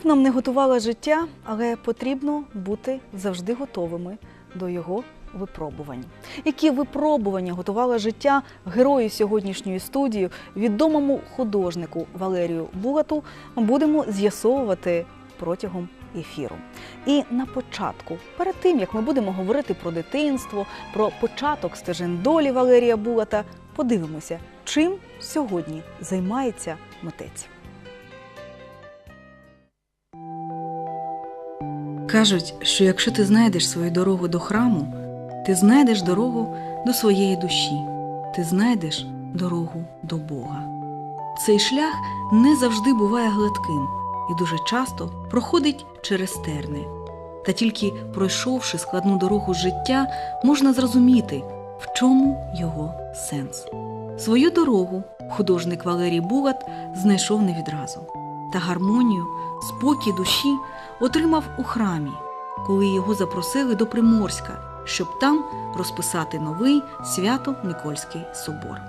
Щоб нам не готувало життя, але потрібно бути завжди готовими до його випробувань. Які випробування готувало життя герою сьогоднішньої студії, відомому художнику Валерію Бугату, будемо з'ясовувати протягом ефіру. І на початку, перед тим як ми будемо говорити про дитинство, про початок стежин долі Валерія Бугата, подивимося, чим сьогодні займається митець. Кажуть, що якщо ти знайдеш свою дорогу до храму, ти знайдеш дорогу до своєї душі, ти знайдеш дорогу до Бога. Цей шлях не завжди буває гладким і дуже часто проходить через терни. Та тільки пройшовши складну дорогу життя, можна зрозуміти, в чому його сенс. Свою дорогу художник Валерій Бугат знайшов не відразу, та гармонію, спокій душі отримав у храмі, коли його запросили до Приморська, щоб там розписати новий Свято-Никольський собор.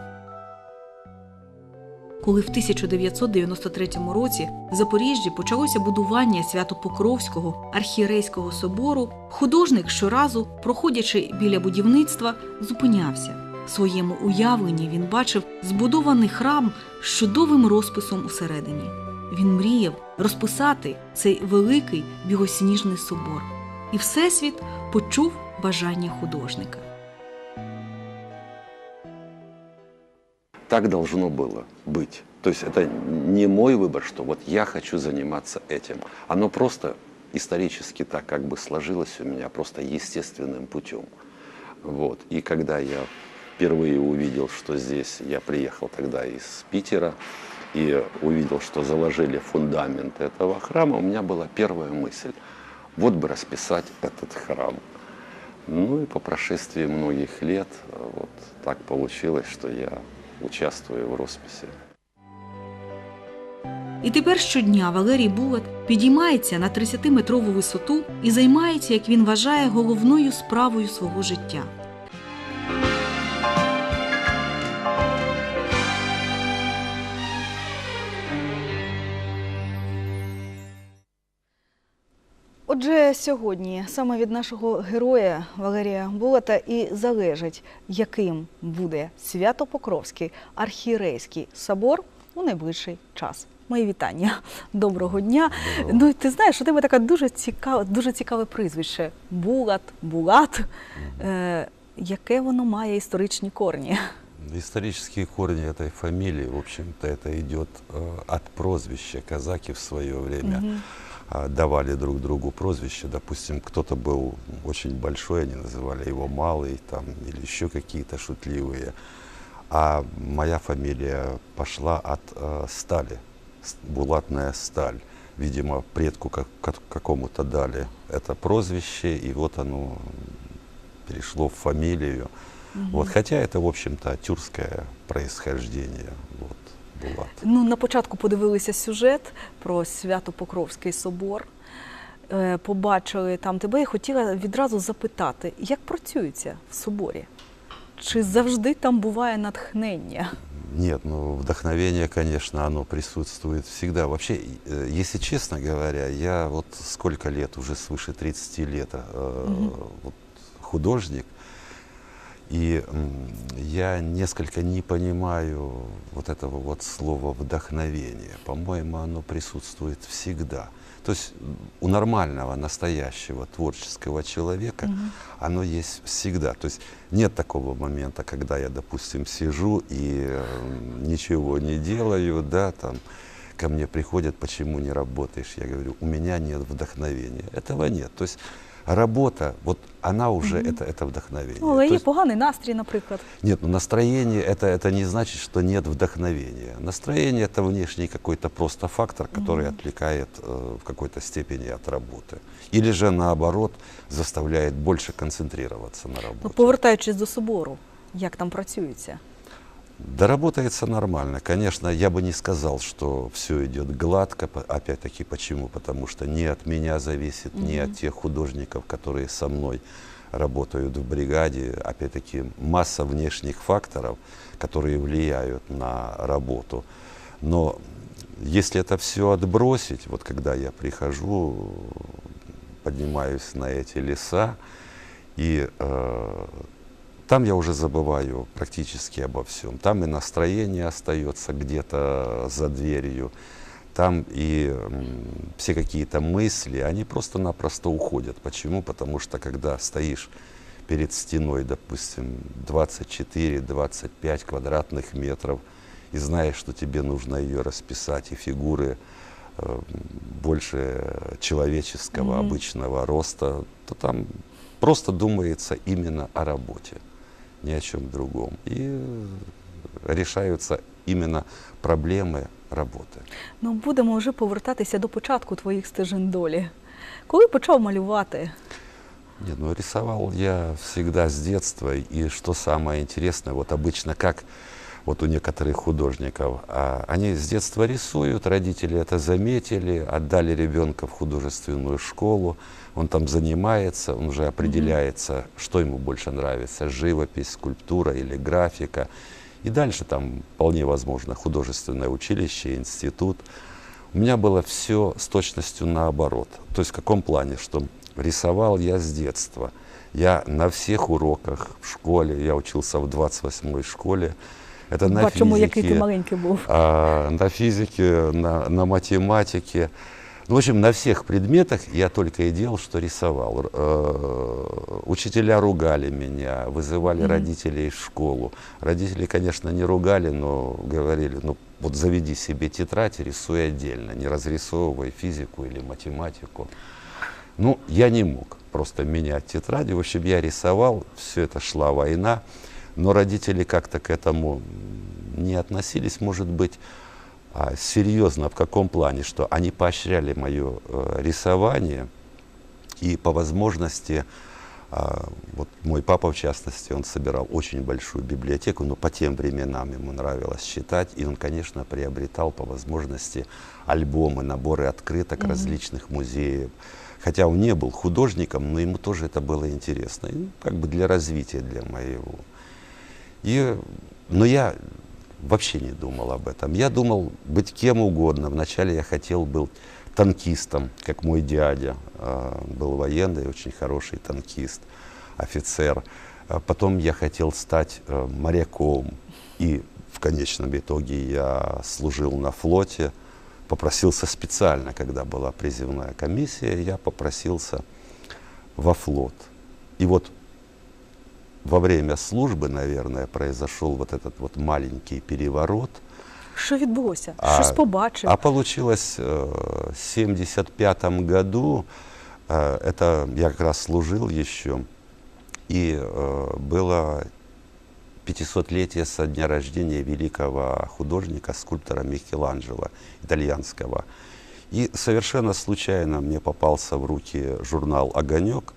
Коли в 1993 році в Запоріжжі почалося будування Свято-Покровського архієрейського собору, художник щоразу, проходячи біля будівництва, зупинявся. В своєму уявленні він бачив збудований храм з чудовим розписом усередині. Він мріяв розписати цей великий бігосніжний собор. І Всесвіт почув бажання художника. Так должно было быть. То есть это не мой выбор, что вот я хочу заниматься этим. Оно просто исторически так как бы сложилось у меня просто естественным путем. Вот. И когда я впервые увидел, что здесь, я приехал тогда из Питера, и увидел, что заложили фундамент этого храма, у меня была первая мысль, вот бы расписать этот храм. Ну и по прошествии многих лет э, вот так получилось, что я участвую в росписи. І тепер щодня Валерій Бугат підіймається на 30-метрову висоту і займається, як він вважає, головною справою свого життя. Отже, сьогодні саме від нашого героя Валерія Булата і залежить, яким буде Свято-Покровський архієрейський собор у найближчий час. Мої вітання. Доброго дня. Доброго. Ну, ти знаєш, у тебе таке дуже цікаве, дуже цікаве прізвище. Булат, Булат. Е, яке воно має історичні корні? Исторические корни этой фамилии, в общем-то, это идет э, от прозвища. Казаки в свое время а, Давали друг другу прозвища. Допустим, кто-то был очень большой, они называли его малый там, или еще какие-то шутливые. А моя фамилия пошла от э, стали, булатная сталь. Видимо, предку как, как- какому-то дали это прозвище, и вот оно перешло в фамилию. Вот, хотя это, в общем-то, тюркское происхождение. Вот, Булат. Ну, на початку подивилися сюжет про Свято-Покровський собор. Е, Побачили там тебе і хотіла відразу запитати, як працюється в соборі? Чи завжди там буває натхнення? Нет, ну, вдохновение, конечно, оно присутствует всегда. Вообще, э, если честно говоря, я вот сколько лет, уже свыше 30 лет, э, Мгм. вот, художник, и я несколько не понимаю вот этого вот слова вдохновение. По-моему, оно присутствует всегда. То есть у нормального, настоящего творческого человека Мгм. оно есть всегда. То есть нет такого момента, когда я, допустим, сижу и э, ничего не делаю, да, там ко мне приходят, почему не работаешь? Я говорю, у меня нет вдохновения. Этого нет. То есть работа, вот она уже, Мгм. это, это вдохновение. Ну, але То є есть- поганий настрій, наприклад. нет, ну настроение это, это не значит, что нет вдохновения. Настроение это внешний какой-то просто фактор, который Мгм. отвлекает э, в какой-то степени от работы. Или же наоборот заставляет больше концентрироваться на работе. Ну, повертаючись до собору, як там працюється? Да работается нормально. Конечно, я бы не сказал, что все идет гладко. Опять-таки, почему? Потому что не от меня зависит, не Мгм. от тех художников, которые со мной работают в бригаде. Опять-таки, масса внешних факторов, которые влияют на работу. Но если это все отбросить, вот когда я прихожу, поднимаюсь на эти леса, и э, там я уже забываю практически обо всем. Там и настроение остается где-то за дверью, там и все какие-то мысли, они просто-напросто уходят. Почему? Потому что когда стоишь перед стеной, допустим, 24-25 квадратных метров, и знаешь, что тебе нужно ее расписать, и фигуры э, больше человеческого, Мгм. обычного роста, то там просто думается именно о работе, ни о чем другом. И решаются именно проблемы работи. Ну, будемо вже повертатися до початку твоїх стежин долі. Коли почав малювати? Нет, ну рисовал я всегда с детства, и что самое интересное, вот обычно как вот у некоторых художников, а, они с детства рисуют, родители это заметили, отдали ребенка в художественную школу, он там занимается, он уже определяется, что ему больше нравится, живопись, скульптура или графика. И дальше там вполне возможно художественное училище, институт. У меня было все с точностью наоборот. То есть в каком плане, что рисовал я с детства. Я на всех уроках в школе, я учился в 28-й школе, это на Бачимо, який ти маленький був. а, на физике, на, на математике. Ну, в общем, на всех предметах я только и делал, что рисовал. Э, Учителя ругали меня, вызывали Мгм. родителей в школу. Родители, конечно, не ругали, но говорили, ну вот заведи себе тетрадь рисуй отдельно, не разрисовывай физику или математику. Ну, я не мог просто менять тетради. В общем, я рисовал, все это шла война, но родители как-то к этому не относились, может быть, а, серьезно в каком плане, что они поощряли мое э, рисование и по возможности, а, вот мой папа в частности, он собирал очень большую библиотеку, но по тем временам ему нравилось читать, и он, конечно, приобретал по возможности альбомы, наборы открыток Мгм. различных музеев. Хотя он не был художником, но ему тоже это было интересно, и, ну, как бы для развития для моего. И, но я вообще не думал об этом. Я думал быть кем угодно. Вначале я хотел быть танкистом, как мой дядя. э, Был военный, очень хороший танкист, офицер. А Потом я хотел стать э, моряком. И в конечном итоге я служил на флоте. Попросился специально, когда была призывная комиссия, я попросился во флот. И вот во время службы, наверное, произошел вот этот вот маленький переворот. Що відбулося? А- Щось побачив? А получилось э, в 75 году, э, это я как раз служил еще, и э, было 500-летие со дня рождения великого художника, скульптора Микеланджело, итальянского. И совершенно случайно мне попался в руки журнал «Огонек»,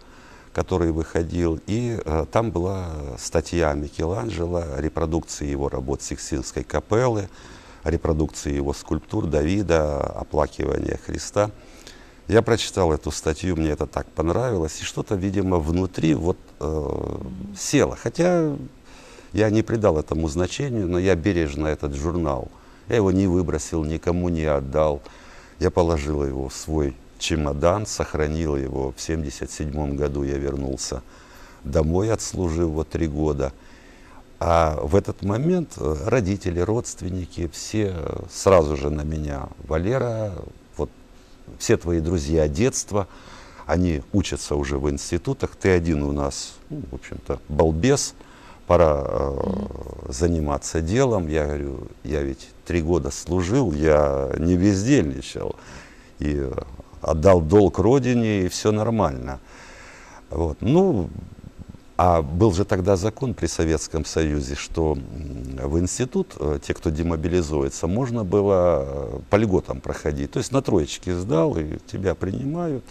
который выходил, и э, там была статья Микеланджело, репродукции его работ Сикстинской капеллы, репродукции его скульптур Давида, оплакивания Христа. Я прочитал эту статью, мне это так понравилось, и что-то, видимо, внутри вот э, село. Хотя я не придал этому значению, но я бережно этот журнал. Я его не выбросил, никому не отдал. Я положил его в свой чемодан, сохранил его. В 1977 году я вернулся домой, отслужив вот три года. А в этот момент э, родители, родственники, все э, сразу же на меня. Валера, вот все твои друзья детства, они учатся уже в институтах, ты один у нас, ну, в общем-то, балбес, пора э, заниматься делом. Я говорю, я ведь три года служил, я не бездельничал, и э, отдал долг родине, и все нормально. Вот. Ну, а был же тогда закон при Советском Союзе, что в институт э, те, кто демобилизуется, можно было э, по льготам проходить. То есть на троечки сдал, и тебя принимают.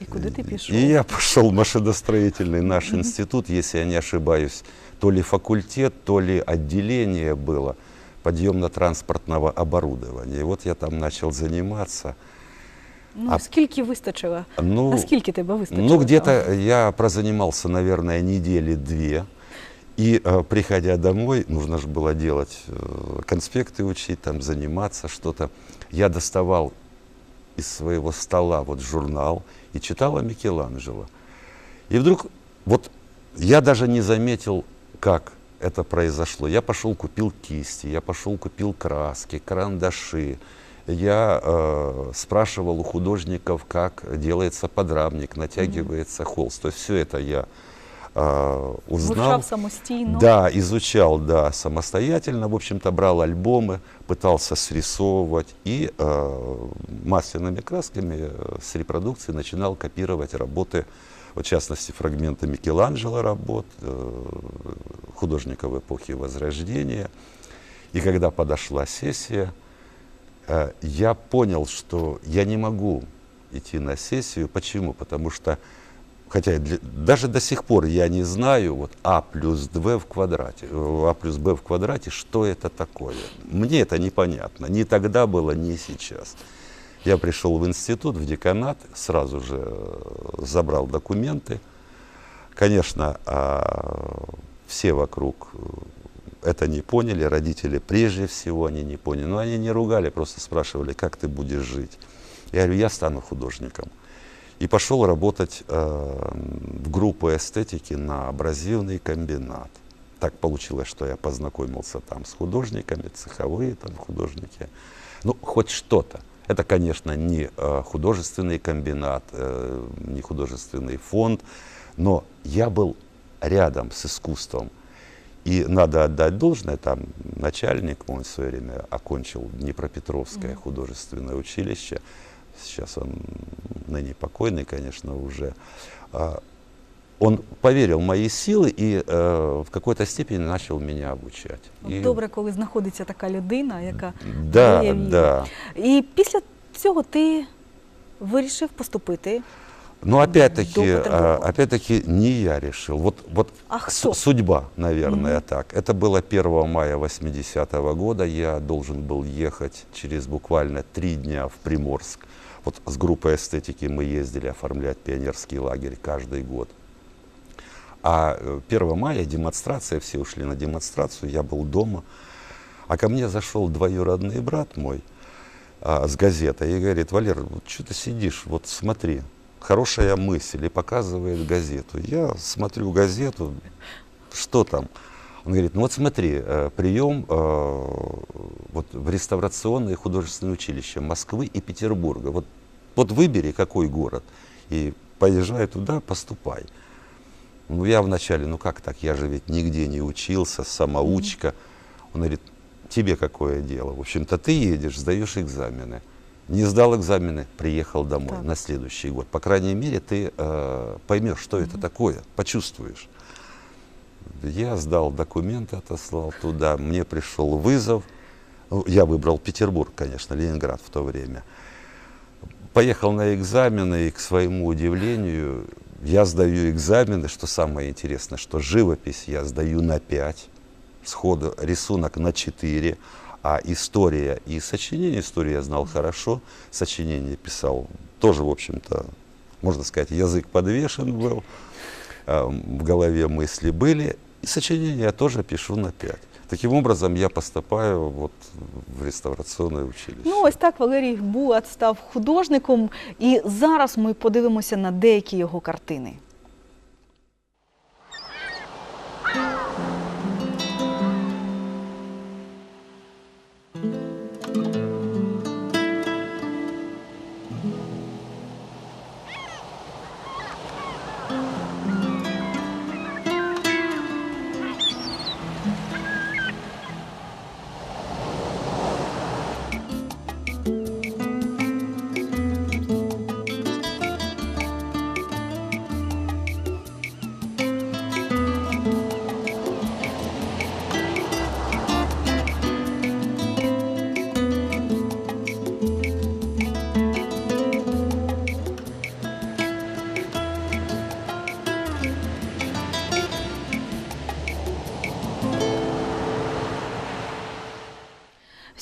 І куди ти пішов? И я пошел в машиностроительный наш институт, если я не ошибаюсь, то ли факультет, то ли отделение было подъемно-транспортного оборудования. И вот я там начал заниматься. Ну, а- скільки вистачило? Ну, Наскільки тебе вистачило? Ну, где-то я прозанимался, наверное, недели две. И э, приходя домой, нужно же было делать э, конспекты учить, там заниматься что-то. Я доставал из своего стола вот журнал и читал о Микеланджело. И вдруг вот я даже не заметил, как это произошло. Я пошел купил кисти, я пошел купил краски, карандаши. Я э, спрашивал у художников, как делается подрамник, натягивается холст. То есть все это я э, узнал. Самостійно. Да, изучал, да, самостоятельно. В общем-то, брал альбомы, пытался срисовывать и э, масляными красками э, с репродукции начинал копировать работы, в частности, фрагменты Микеланджело работ, э, художников эпохи Возрождения. И когда подошла сессия, я понял, что я не могу идти на сессию. Почему? Потому что хотя для- даже до сих пор я не знаю, вот а плюс b в квадрате, э, а плюс b в квадрате, что это такое. Мне это непонятно, ни тогда было, ни сейчас. Я пришел в институт, в деканат, сразу же э, забрал документы. Конечно, а, все вокруг э, это не поняли, родители прежде всего они не поняли. Но они не ругали, просто спрашивали, как ты будешь жить. Я говорю, я стану художником. И пошел работать э, в группу эстетики на абразивный комбинат. Так получилось, что я познакомился там с художниками, цеховые там художники. Ну, хоть что-то. Это, конечно, не э, художественный комбинат, э, не художественный фонд, но я был рядом с искусством. И надо отдать должное, там начальник мой в свое время окончил Днепропетровское художественное училище, сейчас он ныне покойный, конечно, уже, А, он поверил в мои силы и э, в какой-то степени начал меня обучать. От И- Добре, коли знаходиться така людина, яка Да, дає віру. да. І після цього ти вирішив поступити. но опять-таки, До Петербурга. а, опять-таки не я решил. Вот, вот А с- кто? судьба, наверное, так. Это было 1 мая 80 года. Я должен был ехать через буквально три дня в Приморск. Вот с группой эстетики мы ездили оформлять пионерский лагерь каждый год. А э, 1 мая демонстрация, все ушли на демонстрацию, я был дома. А ко мне зашел двоюродный брат мой а, с газетой и говорит, Валер, вот что ты сидишь, вот смотри, хорошая мысль, и показывает газету. Я смотрю газету, что там? Он говорит, ну вот смотри, э, прием э, вот в реставрационное художественное училище Москвы и Петербурга. Вот, вот выбери, какой город, и поезжай туда, поступай. Ну, я вначале, ну как так, я же ведь нигде не учился, самоучка. Он говорит, тебе какое дело? В общем-то, ты едешь, сдаешь экзамены. Не сдал экзамены, приехал домой Так. на следующий год. По крайней мере, ты э, поймешь, что это такое, почувствуешь. Я сдал документы, отослал туда. Мне пришел вызов. Ну, Я выбрал Петербург, конечно, Ленинград в то время. Поехал на экзамены, и к своему удивлению, я сдаю экзамены, что самое интересное, что живопись я сдаю на 5, сходу рисунок на 4, а история и сочинение, историю я знал хорошо, сочинение писал тоже, в общем-то, можно сказать, язык подвешен был, а, в голове мысли были, и сочинение я тоже пишу на 5. Таким образом, я поступаю вот в реставрационное училище. Ну, ось так Валерій Булат став художником, і зараз ми подивимося на деякі його картини.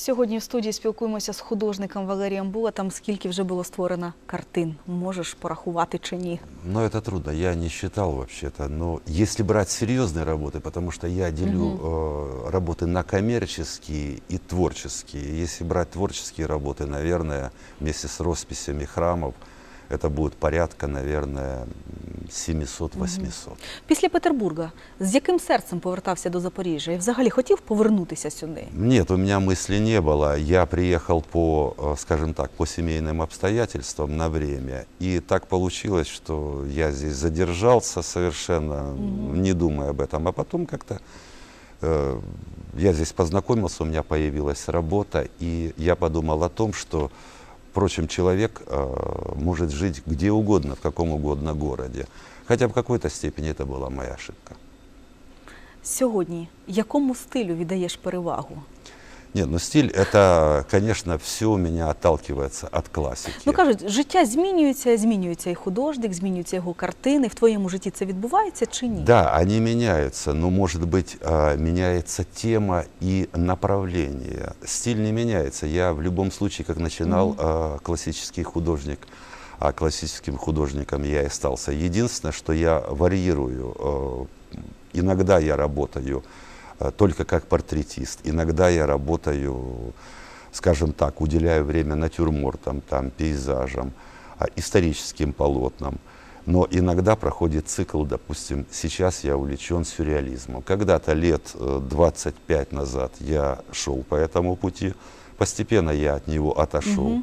Сьогодні в студії спілкуємося з художником Валерієм Булатом. Скільки вже було створено картин? Можеш порахувати чи ні? Но это трудно, я не считал вообще-то. Но если брать серьезные работы, потому что я делю э, работы на коммерческие и творческие. Если брать творческие работы, наверное, вместе с росписями храмов, это будет порядка, наверное, м, 700-800. Після Петербурга з яким серцем повертався до Запоріжжя? І взагалі хотів повернутися сюди? Нет, у меня мысли не было. Я приехал по, э, скажем так, по семейным обстоятельствам на время. И так получилось, что я здесь задержался совершенно, не думая об этом. А потом как-то э, я здесь познакомился, у меня появилась работа, и я подумал о том, что, впрочем, человек э, может жить где угодно, в каком угодно городе. Хотя в какой-то степени это была моя ошибка. Сьогодні якому стилю віддаєш перевагу? Нет, ну стиль это, конечно, все у меня отталкивается от классики. Ну кажуть, життя змінюється, змінюється і художник, змінюються його картини. В твоєму житті це відбувається чи ні? Да, они меняются, но, может быть, а, меняется тема и направление. Стиль не меняется. Я в любом случае, как начинал а, классический художник, а классическим художником я и остался. Единственное, что я варьирую. а, Иногда я работаю а, только как портретист, иногда я работаю, скажем так, уделяю время натюрмортам, там, пейзажам, а, историческим полотнам. Но иногда проходит цикл, допустим, сейчас я увлечен сюрреализмом. Когда-то лет э, 25 назад я шел по этому пути, постепенно я от него отошел.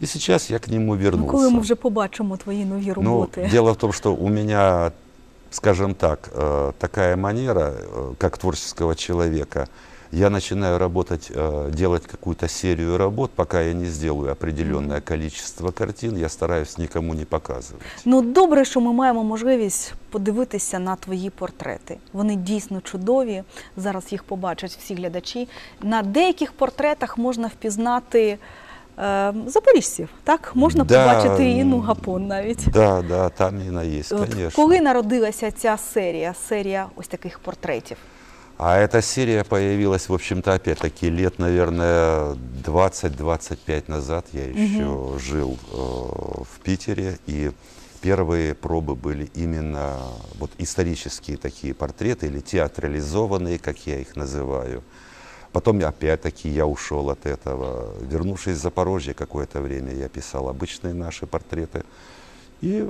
И сейчас я к нему Ну, вернулся. коли ми вже побачимо твої нові Ну, роботи? дело в том, что у меня, скажем так, э, такая манера, э, как творческого человека. Я начинаю работать, э, делать какую-то серию работ, пока я не сделаю определенное количество картин, я стараюсь никому не показывать. Ну добре, що ми маємо можливість подивитися на твої портрети. Вони дійсно чудові. Зараз їх побачать всі глядачі. На деяких портретах можна впізнати е, запоріжців. Так можна Да, побачити Інну м, Гапон навіть. Да, да, там Инна есть, От конечно. коли народилася ця серія, серія ось таких портретів? А эта серия появилась, в общем-то, опять-таки, лет, наверное, 20-25 назад. Я еще жил э, в Питере, и первые пробы были именно вот исторические такие портреты, или театрализованные, как я их называю. Потом, я, опять-таки, я ушел от этого. Вернувшись в Запорожье, какое-то время я писал обычные наши портреты. И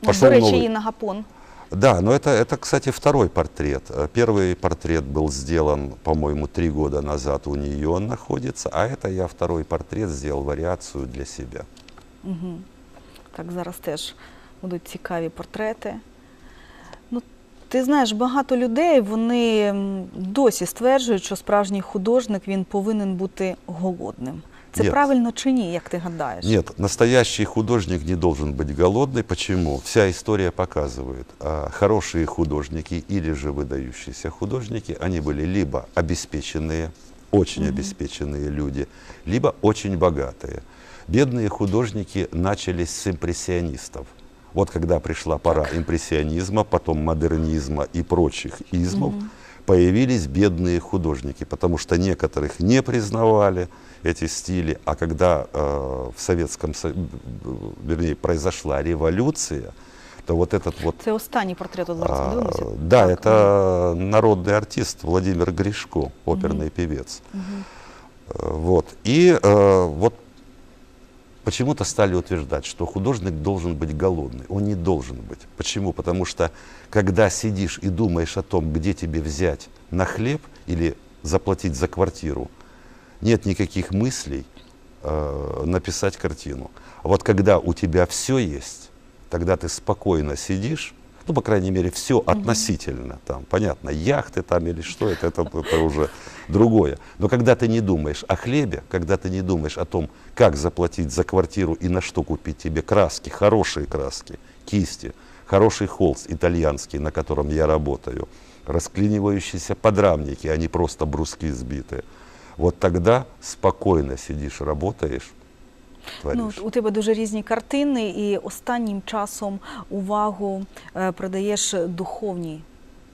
пошел До речі, новый. Інна Гапон. Да, но это, это, кстати, второй портрет. Э, Первый портрет был сделан, по-моему, три года назад у нее он находится, а это я второй портрет сделал вариацию для себя. Угу. Так, зараз теж будуть цікаві портрети. Ну, ти знаєш, багато людей вони м, досі стверджують, що справжній художник він повинен бути голодним. Це Ні. правильно чи ні, як ти гадаєш? Нет, настоящий художник не должен быть голодный. Почему? Вся история показывает, а, хорошие художники или же выдающиеся художники, они были либо обеспеченные, очень обеспеченные люди, либо очень богатые. Бедные художники начались с импрессионистов. Вот когда пришла пора импрессионизма, потом модернизма и прочих измов, появились бедные художники, потому что некоторых не признавали эти стили, а когда э, в Советском Со- вернее, произошла революция, то вот этот вот Це останній портрет, а, да, Так, это народный артист Владимир Гришко, оперный певец. Э, Вот. И э, вот почему-то стали утверждать, что художник должен быть голодный. Он не должен быть. Почему? Потому что когда сидишь и думаешь о том, где тебе взять на хлеб или заплатить за квартиру, нет никаких мыслей э, написать картину. А вот когда у тебя все есть, тогда ты спокойно сидишь, ну, по крайней мере, все относительно, там, понятно, яхты там или что, это, это, это уже другое. Но когда ты не думаешь о хлебе, когда ты не думаешь о том, как заплатить за квартиру и на что купить тебе краски, хорошие краски, кисти, хороший холст итальянский, на котором я работаю, расклинивающиеся подрамники, а не просто бруски сбитые. Вот тогда спокойно сидишь, работаешь, Ну, у тебе дуже різні картини, і останнім часом увагу е, придаєш духовній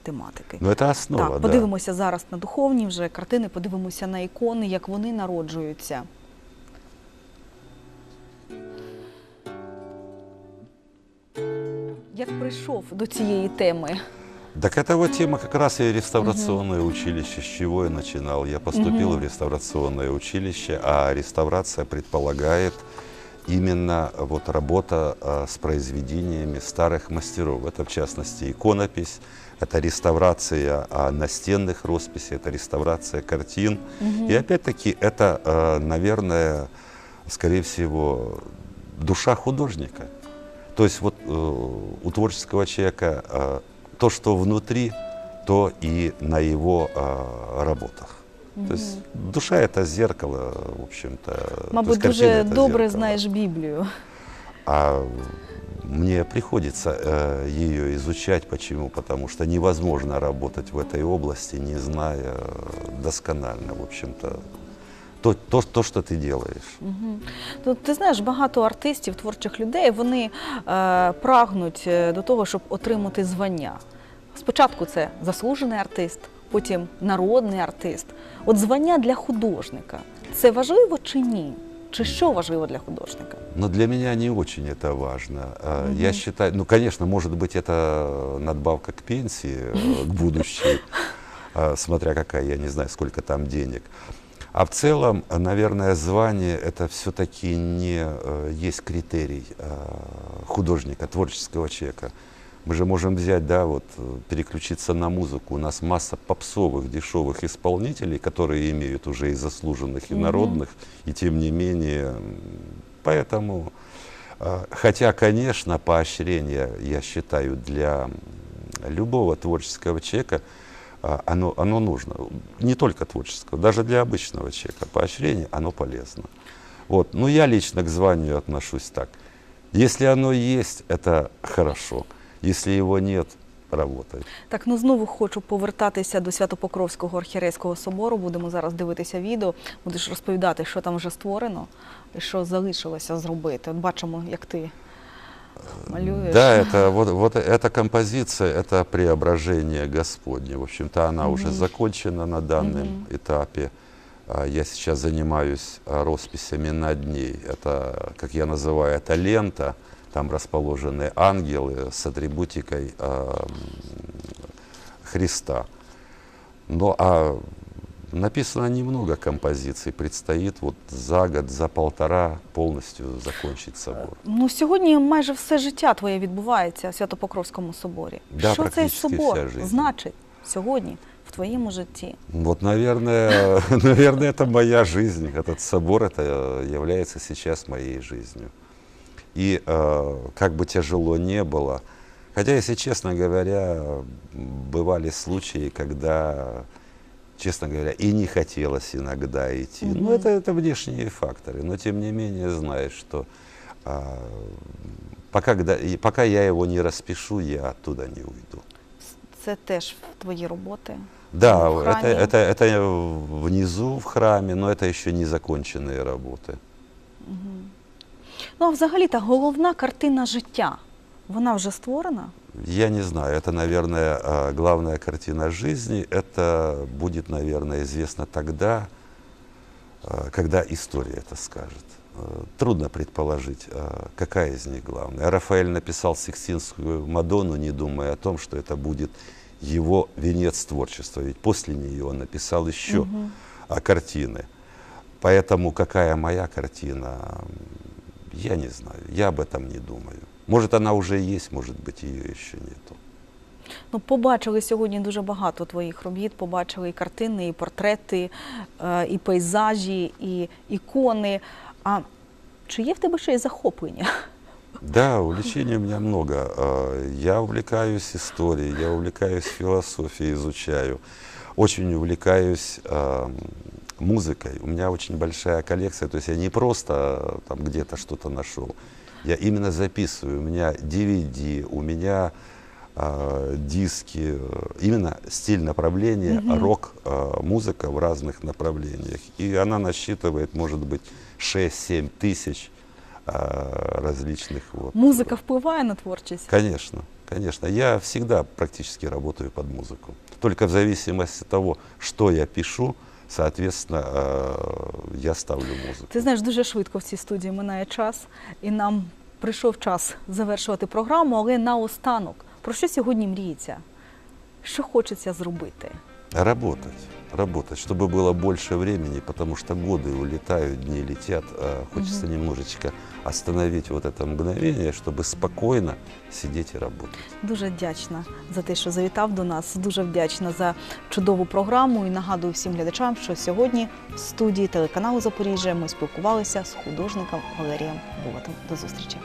тематики. Но это основа, так, да. подивимося зараз на духовні вже картини, подивимося на ікони, як вони народжуються. Як прийшов до цієї теми? Так это вот тема как раз и реставрационное училище, с чего я начинал. Я поступил Мгм. в реставрационное училище, а реставрация предполагает именно вот работа а, с произведениями старых мастеров. Это в частности иконопись, это реставрация а, настенных росписей, это реставрация картин. И опять-таки это, а, наверное, скорее всего, душа художника. То есть вот э, у творческого человека э, то, что внутри, то и на его э, работах. То есть душа это зеркало, в общем-то. то Мабуть, есть картина дуже это добре зеркало. знаєш Біблію. А мне приходится э, ее изучать. Почему? Потому что невозможно работать в этой области, не зная э, досконально, в общем-то, то, то, то, что ты делаешь. Ну, ти знаєш, багато артистів, творчих людей, вони е, прагнуть е, до того, щоб отримати звання. Спочатку це заслужений артист, потім народний артист. От звання для художника це важливо чи ні? Чи що важливо для художника? Но для меня не очень это важно. А, Я считаю, ну, конечно, может быть, это надбавка к пенсии, э, к будущей, а, смотря какая, я не знаю, сколько там денег. А в целом, наверное, звание это все-таки не э, есть критерий э, художника, творческого человека. Мы же можем взять, да, вот, э, переключиться на музыку. У нас масса попсовых, дешевых исполнителей, которые имеют уже и заслуженных, и народных, и тем не менее. Поэтому, хотя, конечно, поощрение, я считаю, для любого творческого человека, оно, оно нужно. Не только творческого, даже для обычного человека. Поощрение, оно полезно. Вот. Но я лично к званию отношусь так. Если оно есть, это хорошо. Если его нет, работает. Так, ну знову хочу повертатися до Святопокровського архірейського собору. Будемо зараз дивитися відео. Будеш розповідати, що там вже створено що залишилося зробити. От бачимо, як ти малюєш. Да, это вот, вот эта композиция, это преображение Господне. В общем-то, она уже закончена на данном этапе. А Я сейчас занимаюсь а, росписями над ней. Это, как я называю, это лента. Там расположены ангелы с атрибутикой м, Христа. Ну а написано немного композиций. Предстоит вот за год, за полтора полностью закончить собор. Ну сьогодні майже все життя твоє відбувається в Святопокровському соборі. Да, що цей практично собор вся жизнь. значить сьогодні в твоєму житті? Вот, наверное, наверное, это моя жизнь. Этот собор это э, является сейчас моей жизнью. И э, как бы тяжело не было, хотя, если честно говоря, бывали случаи, когда, честно говоря, и не хотелось иногда идти. Ну, это, это внешние факторы, но тем не менее знаешь, что а, пока, когда- и пока я его не распишу, я оттуда не уйду. Це теж твої роботи. Да, в это, храме. это, это внизу в храме, но это еще не законченные работы. Ну а взагалі та головна картина життя. Вона вже створена. Я не знаю, это, наверное, а, главная картина жизни. Это будет, наверное, известно тогда, а, когда история это скажет. Э, Трудно предположить, а, какая из них главная. Рафаэль написал Сикстинскую Мадонну, не думая о том, что это будет его венец творчества. Ведь после нее он написал еще а, картины. Поэтому какая моя картина, я не знаю, я об этом не думаю. Может, она уже есть, может быть, ее еще нету. Ну, побачили сьогодні дуже багато твоїх робіт, побачили і картини, і портрети, е, і пейзажі, і ікони. А чи є в тебе ще й захоплення? Да, увлечений у меня много. Я увлекаюсь историей, я увлекаюсь философией, изучаю. Очень увлекаюсь а, музыкой. У меня очень большая коллекция. То есть я не просто там где-то что-то нашел. Я именно записываю. У меня DVD, у меня а, диски. э, Именно стиль направления, рок-музыка в разных направлениях. И она насчитывает, может быть, 6-7 тысяч а, различных вот. Музика впливає на творчість? Конечно, конечно. Я всегда практически работаю под музыку. Только в зависимости от того, что я пишу, соответственно, э, я ставлю музику. Ти знаєш, дуже швидко в цій студії минає час, і нам прийшов час завершувати програму, але наостанок, про що сьогодні мріється? Що хочеться зробити? Работать, работать, чтобы было больше времени, потому что годы улетают, дни летят. а Хочется немножечко остановить вот это мгновение, чтобы спокойно сидеть и работать. Дуже вдячна за те, що завітав до нас. Дуже вдячна за чудову програму. І нагадую всім глядачам, що сьогодні в студії телеканалу Запоріжжя ми спілкувалися з художником Валерієм Булатом. До зустрічі.